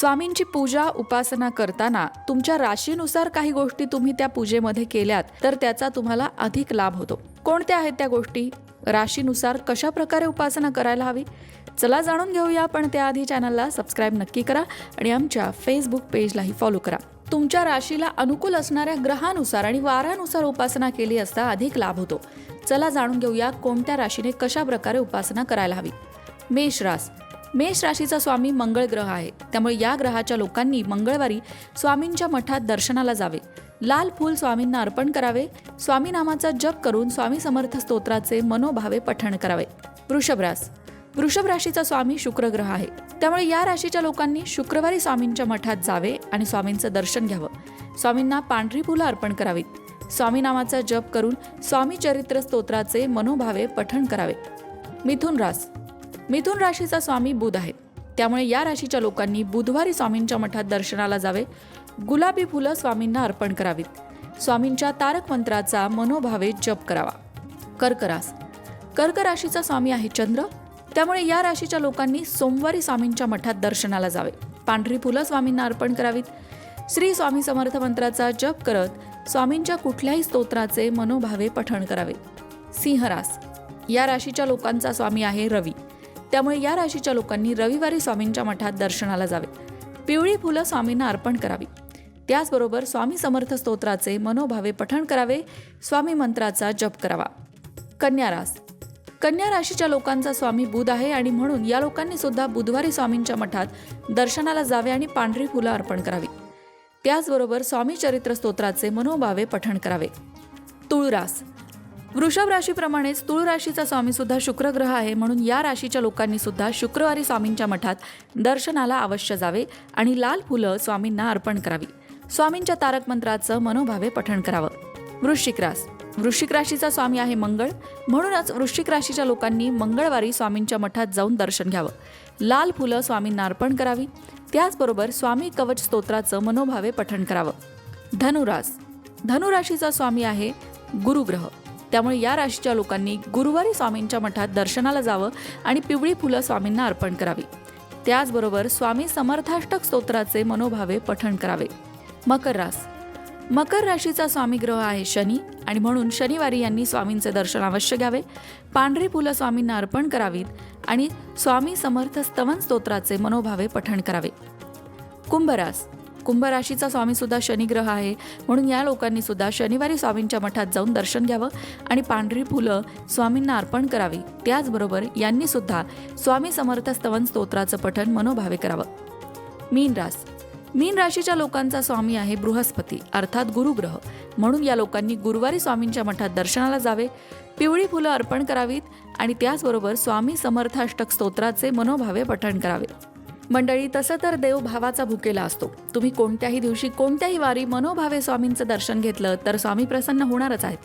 स्वामींची पूजा उपासना करताना तुमच्या राशीनुसार काही गोष्टी तुम्ही त्या पूजेमध्ये केल्यात तर त्याचा तुम्हाला अधिक लाभ होतो. कोणत्या आहेत त्या गोष्टी? राशीनुसार कशा प्रकारे उपासना करायला हवी? चला जाणून घेऊया पण त्याआधी चॅनलला सबस्क्राईब नक्की करा आणि आमच्या फेसबुक पेजलाही फॉलो करा. तुमच्या राशीला अनुकूल असणाऱ्या ग्रहानुसार आणि वारानुसार उपासना केली असता अधिक लाभ होतो. चला जाणून घेऊया कोणत्या राशीने कशा प्रकारे उपासना करायला हवी. मेष रास मेष राशीचा स्वामी मंगळ ग्रह आहे. त्यामुळे या ग्रहाच्या लोकांनी मंगळवारी स्वामींच्या मठात दर्शनाला जावे. लाल फूल स्वामींना अर्पण करावे. स्वामी नामाचा जप करून स्वामी समर्थ स्तोत्राचे मनोभावे पठण करावे. वृषभरास वृषभ राशीचा स्वामी शुक्र ग्रह आहे. त्यामुळे या राशीच्या लोकांनी शुक्रवारी स्वामींच्या मठात जावे आणि स्वामींचं दर्शन घ्यावं. स्वामींना पांढरी फुलं अर्पण करावीत. स्वामी नामाचा जप करून स्वामी चरित्र स्तोत्राचे मनोभावे पठण करावे. मिथुन रास. मिथुन राशीचा स्वामी बुध आहे. त्यामुळे या राशीच्या लोकांनी बुधवारी स्वामींच्या मठात दर्शनाला जावे. गुलाबी फुलं स्वामींना अर्पण करावीत. स्वामींच्या तारक मंत्राचा मनोभावे जप करावा. कर्क रास कर्क राशीचा स्वामी आहे चंद्र. त्यामुळे या राशीच्या लोकांनी सोमवारी स्वामींच्या मठात दर्शनाला जावे. पांढरी फुलं स्वामींना अर्पण करावीत. श्री स्वामी समर्थ मंत्राचा जप करत स्वामींच्या कुठल्याही स्तोत्राचे मनोभावे पठण करावे. सिंहरास. या राशीच्या लोकांचा स्वामी आहे रवी. त्यामुळे या राशीच्या लोकांनी रविवारी स्वामींच्या मठात दर्शनाला जावे. पिवळी फुलं स्वामींना अर्पण करावी. त्याचबरोबर स्वामी समर्थ स्तोत्राचे मनोभावे पठण करावे स्वामी मंत्राचा जप करावा. कन्या रास. कन्या राशीच्या लोकांचा स्वामी बुध आहे आणि म्हणून या लोकांनी सुद्धा बुधवारी स्वामींच्या मठात दर्शनाला जावे आणि पांढरी फुलं अर्पण करावी. त्याचबरोबर स्वामी चरित्र स्तोत्राचे मनोभावे पठण करावे. तुळरास. वृषभ राशीप्रमाणेच तुळ राशीचा स्वामी सुद्धा शुक्रग्रह आहे म्हणून या राशीच्या लोकांनी सुद्धा शुक्रवारी स्वामींच्या मठात दर्शनाला अवश्य जावे आणि लाल फुलं स्वामींना अर्पण करावी. स्वामींच्या तारक मंत्राचं मनोभावे पठण करावं. वृश्चिक रास. वृश्चिक राशीचा स्वामी आहे मंगळ. म्हणूनच वृश्चिक राशीच्या लोकांनी मंगळवारी स्वामींच्या मठात जाऊन दर्शन घ्यावं. लाल फुलं स्वामींना अर्पण करावी. त्याचबरोबर स्वामी कवच स्तोत्राचं मनोभावे पठण करावं. धनुरास. धनुराशीचा स्वामी आहे गुरुग्रह. त्यामुळे या राशीच्या लोकांनी गुरुवारी स्वामींच्या मठात दर्शनाला जावं आणि पिवळी फुलं स्वामींना अर्पण करावी. त्याचबरोबर स्वामी समर्थाष्टक स्तोत्राचे मनोभावे पठण करावे. मकर रास. मकर राशीचा स्वामी ग्रह आहे शनी आणि म्हणून शनिवारी यांनी स्वामींचे दर्शन अवश्य घ्यावे. पांढरी फुलं स्वामींना अर्पण करावीत आणि स्वामी समर्थ स्तवन स्तोत्राचे मनोभावे पठण करावे. कुंभरास कुंभ राशीचा स्वामी सुद्धा शनिग्रह आहे. म्हणून या लोकांनी सुद्धा शनिवारी स्वामींच्या मठात जाऊन दर्शन घ्यावं आणि पांढरी फुलं स्वामींना अर्पण करावी. त्याचबरोबर यांनी सुद्धा स्वामी समर्थ स्तवन स्तोत्राचं पठण मनोभावे करावं. मीन रास. मीन राशीच्या लोकांचा स्वामी आहे बृहस्पती अर्थात गुरुग्रह. म्हणून या लोकांनी गुरुवारी स्वामींच्या मठात दर्शनाला जावे. पिवळी फुलं अर्पण करावीत आणि त्याचबरोबर स्वामी समर्थाष्टक स्तोत्राचे मनोभावे पठण करावे. मंडळी तसं तर देव भावाचा भुकेला असतो. तुम्ही कोणत्याही दिवशी कोणत्याही वारी मनोभावे स्वामींचं दर्शन घेतलं तर स्वामी प्रसन्न होणारच आहेत.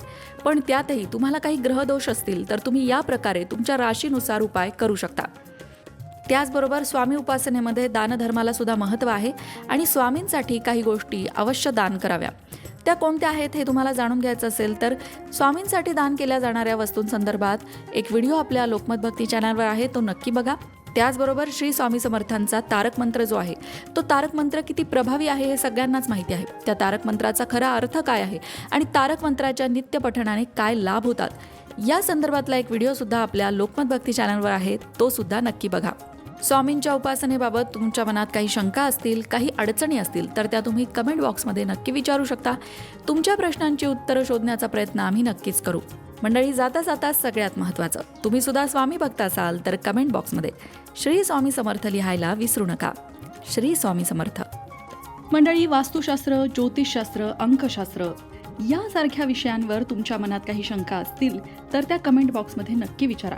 पण त्यातही तुम्हाला काही ग्रहदोष असतील तर तुम्ही या प्रकारे तुमच्या राशीनुसार उपाय करू शकता. त्याचबरोबर स्वामी उपासनेमध्ये दानधर्माला सुद्धा महत्त्व आहे आणि स्वामींसाठी काही गोष्टी अवश्य दान कराव्या. त्या कोणत्या आहेत हे तुम्हाला जाणून घ्यायचं असेल तर स्वामींसाठी दान केल्या जाणाऱ्या वस्तूंसंदर्भात एक व्हिडिओ आपल्या लोकमत भक्ती चॅनलवर आहे तो नक्की बघा. त्याचबरोबर श्री स्वामी समर्थांचा तारक मंत्र जो आहे तो तारक मंत्र किती प्रभावी आहे हे सगळ्यांनाच माहिती आहे. त्या तारक मंत्राचा खरा अर्थ काय आहे आणि तारक मंत्राच्या नित्य पठणाने काय लाभ होतात या संदर्भातला एक व्हिडिओ सुद्धा आपल्या लोकमत भक्ती चॅनलवर आहे तो सुद्धा नक्की बघा. स्वामींच्या उपासनेबाबत तुमच्या मनात काही शंका असतील काही अडचणी असतील तर त्या तुम्ही कमेंट बॉक्समध्ये नक्की विचारू शकता. तुमच्या प्रश्नांची उत्तरं शोधण्याचा प्रयत्न आम्ही नक्कीच करू. मंडळी जाता जाता सगळ्यात महत्त्वाचं. तुम्ही सुद्धा स्वामी भक्त असाल तर कमेंट बॉक्समध्ये श्री स्वामी समर्थ लिहायला विसरू नका. श्री स्वामी समर्थ. मंडळी वास्तुशास्त्र ज्योतिषशास्त्र अंकशास्त्र यासारख्या विषयांवर तुमच्या मनात काही शंका असतील तर त्या कमेंट बॉक्समध्ये नक्की विचारा.